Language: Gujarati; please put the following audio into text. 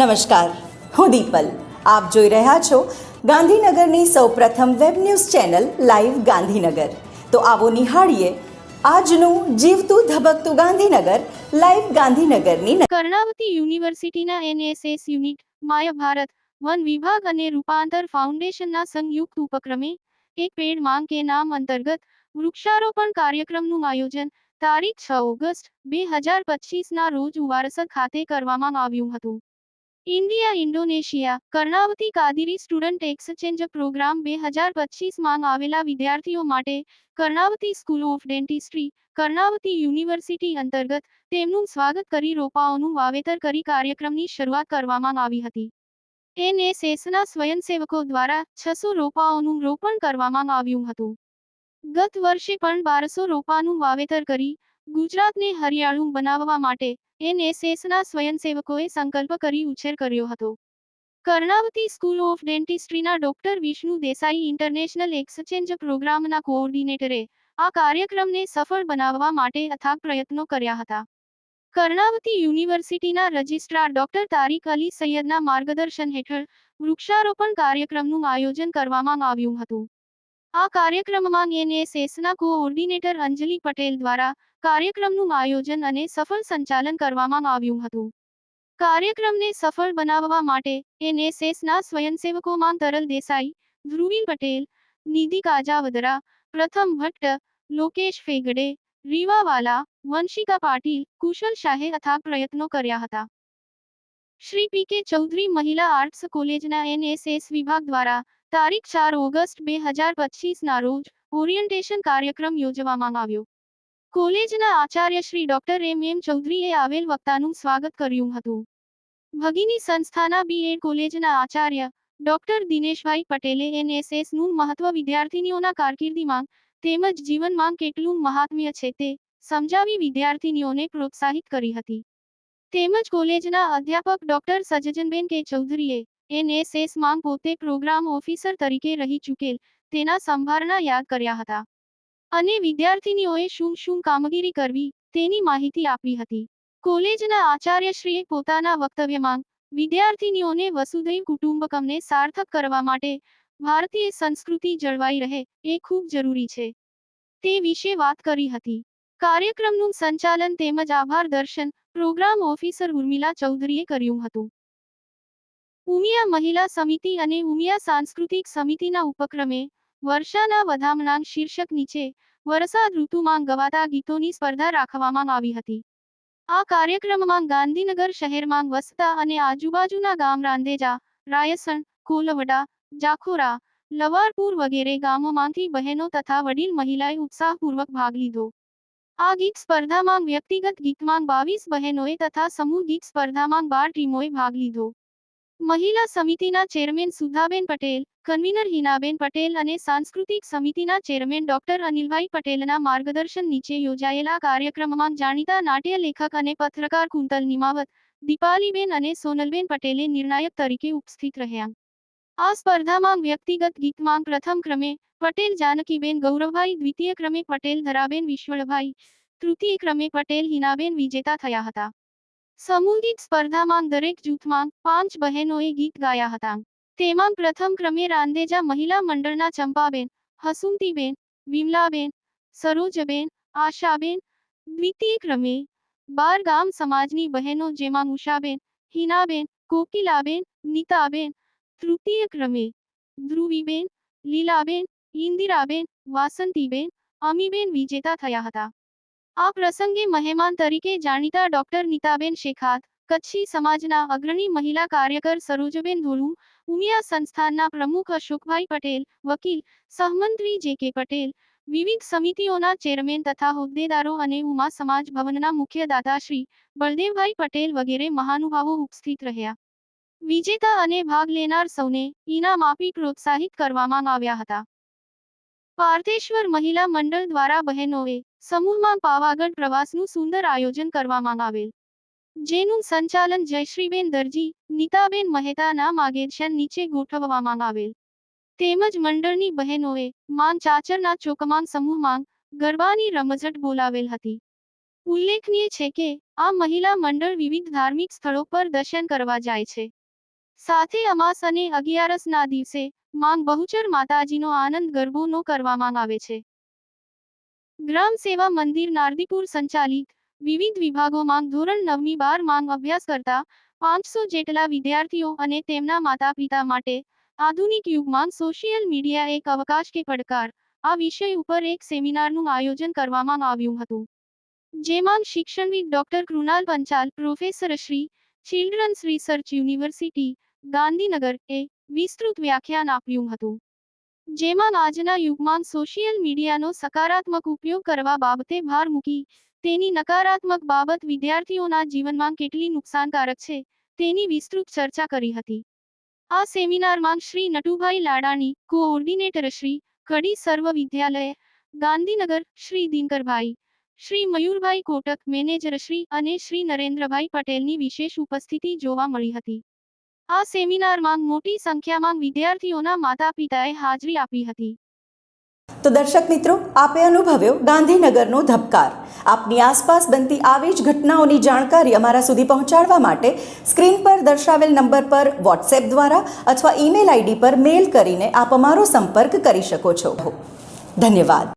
નમસ્કાર. હું દીપલ. આપ જોઈ રહ્યા છો ગાંધીનગરની સૌપ્રથમ web news channel live Gandhinagar. તો આવો નિહાળીએ આજનું જીવતું ધબકતું ગાંધીનગર, લાઈવ ગાંધીનગરની કર્ણાવતી યુનિવર્સિટીના એનએસએસ યુનિટ, માય ભારત, વન વિભાગ અને રૂપાંતર ફાઉન્ડેશનના સંયુક્ત ઉપક્રમે એક પેડ માંગ કે નામ અંતર્ગત વૃક્ષારોપણ કાર્યક્રમનું આયોજન તારીખ છ ઓગસ્ટ, બે હજાર પચીસના રોજ ઉવારસદ ખાતે કરવામાં આવ્યું હતું. India Indonesia Karnavati Kadiri student exchange program બે હજાર પચીસમાં આવેલા વિદ્યાર્થીઓ માટે Karnavati school of dentistry Karnavati university અંતર્ગત તેમનું સ્વાગત કરી રોપાઓનું વાવેતર કરી કાર્યક્રમની શરૂઆત કરવામાં આવી હતી. એનએસએસના સ્વયંસેવકો દ્વારા છસો રોપાઓનું રોપણ કરવામાં આવ્યું હતું. ગત વર્ષે પણ બારસો રોપાનું વાવેતર કરી ગુજરાતને હરિયાળું બનાવવા માટે એનએસએસના સ્વયંસેવકોએ સંકલ્પ કરી ઉછેર કર્યો હતો. Karnavati school of ડેન્ટિસ્ટ્રીના doctor Vishnu Desai international exchange પ્રોગ્રામના કોઓર્ડિનેટરે આ કાર્યક્રમને સફળ બનાવવા માટે અથાગ પ્રયત્નો કર્યા હતા. કર્ણાવતી યુનિવર્સિટીના રજિસ્ટ્રાર ડોક્ટર તારીક અલી સૈયદના માર્ગદર્શન હેઠળ વૃક્ષારોપણ કાર્યક્રમનું આયોજન કરવામાં આવ્યું હતું. આ કાર્યક્રમમાં એનએસએસના કોઓર્ડિનેટર અંજલિ પટેલ દ્વારા કાર્યક્રમનું આયોજન અને સફળ સંચાલન કરવામાં આવ્યું હતું. કાર્યક્રમને સફળ બનાવવા માટે એનએસએસના સ્વયંસેવકોમાં તરલ દેસાઈ, ધ્રુવી પટેલ, નિધિ કાજાવદરા, પ્રથમ ભટ્ટ, લોકેશ ફેગડે રીવાવાલા વંશિકા પાટીલ, કુશલ શાહે અથાગ પ્રયત્નો કર્યા હતા. શ્રી પી કે ચૌધરી મહિલા આર્ટ્સ કોલેજના એનએસએસ વિભાગ દ્વારા તારીખ ચાર ઓગસ્ટ બે હજાર પચીસના રોજ ઓરિયન્ટેશન કાર્યક્રમ યોજવામાં આવ્યો. કોલેજના આચાર્ય શ્રી ડોક્ટર એમ એમ ચૌધરીએ આવેલ વક્તાનું સ્વાગત કર્યું હતું. ભગીની સંસ્થાના બીએડ કોલેજના આચાર્ય ડોક્ટર દિનેશભાઈ પટેલે એનએસએસનું મહત્વ વિદ્યાર્થીનીઓના કારકિર્દીમાં તેમજ જીવનમાં કેટલું મહાત્મ્ય છે તે સમજાવી વિદ્યાર્થીનીઓને પ્રોત્સાહિત કરી હતી. તેમજ કોલેજના અધ્યાપક ડોક્ટર સજ્જનબેન કે ચૌધરીએ એનએસએસમાં પોતે પ્રોગ્રામ ઓફિસર તરીકે રહી ચૂકેલ. તેના સંભારણા યાદ કર્યા હતા. અને વિદ્યાર્થીનીઓએ શું શું કામગીરી કરવી, તેની માહિતી આપી હતી. કોલેજના આચાર્યશ્રીએ પોતાના વક્તવ્યમાં, વિદ્યાર્થીનીઓને વસુધૈવ કુટુંબકમને સાર્થક કરવા માટે ભારતીય સંસ્કૃતિ જળવાઈ રહે, એ ખૂબ જરૂરી છે. તે વિશે વાત કરી હતી. કાર્યક્રમનું સંચાલન તેમજ આભાર દર્શન પ્રોગ્રામ ઓફિસર ઉર્મિલા ચૌધરીએ કર્યું હતું. ઉમિયા મહિલા સમિતિ અને ઉમિયા સાંસ્કૃતિક સમિતિના ઉપક્રમે વર્ષાના વધામણાંક શીર્ષક નીચે વરસાદ ઋતુમાં ગવાતા ગીતોની સ્પર્ધા રાખવામાં આવી હતી. આ કાર્યક્રમમાં ગાંધીનગર શહેરમાં વસતા અને આજુબાજુના ગામ રાંદેજા, રાયસણ, કોલવડા, જાખોરા, લવારપુર વગેરે ગામોમાંથી બહેનો તથા વડીલ મહિલાએ ઉત્સાહપૂર્વક ભાગ લીધો. આ ગીત સ્પર્ધામાં વ્યક્તિગત ગીતમાં બાવીસ બહેનોએ તથા સમૂહ ગીત સ્પર્ધામાં બાર ટીમોએ ભાગ લીધો. મહિલા સમિતિના ચેરમેન સુધાબેન પટેલ, કન્વીનર હિનાબેન પટેલ અને સાંસ્કૃતિક સમિતિના ચેરમેન ડોક્ટર અનિલભાઈ પટેલના માર્ગદર્શન નીચે યોજાયેલા કાર્યક્રમમાં જાણીતા નાટ્ય લેખક અને પત્રકાર કુંતલ નિમાવત, દીપાલીબેન અને સોનલબેન પટેલે નિર્ણાયક તરીકે ઉપસ્થિત રહ્યા. આ સ્પર્ધામાં વ્યક્તિગત ગીતમાં પ્રથમ ક્રમે પટેલ જાનકીબેન ગૌરવભાઈ, દ્વિતીય ક્રમે પટેલ, ધરાબેન વિશ્વળભાઈ, તૃતીય ક્રમે પટેલ, હિનાબેન વિજેતા થયા હતા. સમૂહ ગીત સ્પર્ધામાં દરેક જૂથમાં પાંચ બહેનોએ ગીત ગાયા હતા. તેમાં પ્રથમ ક્રમે રાંદેજા મહિલા મંડળના ચંપાબેન હસુમતીબેન વિમલાબેન, સરોજબેન, આશાબેન. દ્વિતીય ક્રમે બાર ગામ સમાજની બહેનો જેમાં ઉષાબેન, હિનાબેન, કોકિલાબેન, નીતાબેન. તૃતીય ક્રમે ધ્રુવીબેન, લીલાબેન, ઇન્દિરાબેન, વાસંતીબેન, અમીબેન વિજેતા થયા હતા. આ પ્રસંગે મહેમાન તરીકે જાણીતા ડોક્ટર નીતાબેન શેખાત, કચ્છી સમાજના અગ્રણી મહિલા કાર્યકર સરોજબેન ધોલુ, ઉમિયા સંસ્થાનના પ્રમુખ અશોકભાઈ પટેલ, વકીલ સહમંત્રી જે કે પટેલ, વિવિધ સમિતિઓના ચેરમેન તથા હોદ્દેદારો અને ઉમા સમાજ ભવનના મુખ્ય દાતાશ્રી બળદેવભાઈ પટેલ વગેરે મહાનુભાવો ઉપસ્થિત રહ્યા. વિજેતા અને ભાગ લેનાર સૌને ઇનામ આપી પ્રોત્સાહિત કરવામાં આવ્યા હતા. પાર્થેશ્વર મહિલા મંડળ દ્વારા બહેનોએ સમૂહમાં પાવાગઢ પ્રવાસનું સુંદર આયોજન કરવામાં આવેલ. જેનું સંચાલન જયશ્રીબેન દરજી, નીતાબેન મહેતાના માર્ગદર્શન નીચે ગોઠવવામાં આવેલ. તેમજ મંડળની બહેનોએ માન ચાચરના ચોકમાંગ સમૂહમાં ગરબાની રમઝટ બોલાવેલ હતી. ઉલ્લેખનીય છે કે આ મહિલા મંડળ વિવિધ ધાર્મિક સ્થળો પર દર્શન કરવા જાય છે. સાથે અમાસ અને અગિયારસના દિવસે માંગ બહુચર માતાજીનો આનંદ ગરબોનો કરવામાં આવે છે. ગ્રામ સેવા મંદિર નારદીપુર સંચાલિત વિવિધ વિભાગોમાં ધોરણ નવમી બાર માંગ અભ્યાસ કરતા પાંચસો જેટલા વિદ્યાર્થીઓ અને તેમના માતા પિતા માટે આધુનિક યુગમાં સોશિયલ મીડિયા એક અવકાશ કે પડકાર. આ વિષય ઉપર એક સેમિનારનું આયોજન કરવામાં આવ્યું હતું. જેમાં શિક્ષણવિદ doctor Krunal Panchal, professor Shri children's research university Gandhinagar એ વિસ્તૃત વ્યાખ્યાન આપ્યું હતું. જેમાં આજના યુગમાં સોશિયલ મીડિયાનો સકારાત્મક ઉપયોગ કરવા બાબતે ભાર મૂકી, તેની નકારાત્મક બાબત વિદ્યાર્થીઓના જીવનમાં કેટલી નુકસાનકારક છે, તેની વિસ્તૃત ચર્ચા કરી હતી. આ સેમિનારમાં શ્રી નટુભાઈ લાડાણી, કોઓર્ડિનેટર શ્રી કડી સર્વ વિદ્યાલય, ગાંધીનગર શ્રી દિનકરભાઈ, શ્રી મયુરભાઈ કોટક, મેનેજર શ્રી અને શ્રી નરેન્દ્રભાઈ પટેલની વિશેષ ઉપસ્થિતિ જોવા મળી હતી. આ સેમિનારમાં મોટી સંખ્યામાં વિદ્યાર્થીઓના માતા પિતાએ હાજરી આપી હતી. તો દર્શક મિત્રો, આપે અનુભવ્યો ગાંધીનગરનો ધબકાર. આપની આસપાસ બનતી આવી જ ઘટનાઓની જાણકારી અમારા સુધી પહોંચાડવા માટે સ્ક્રીન પર દર્શાવેલ નંબર પર વોટ્સએપ દ્વારા અથવા ઈમેલ આઈડી પર મેલ કરીને આપ અમારો સંપર્ક કરી શકો છો. ધન્યવાદ.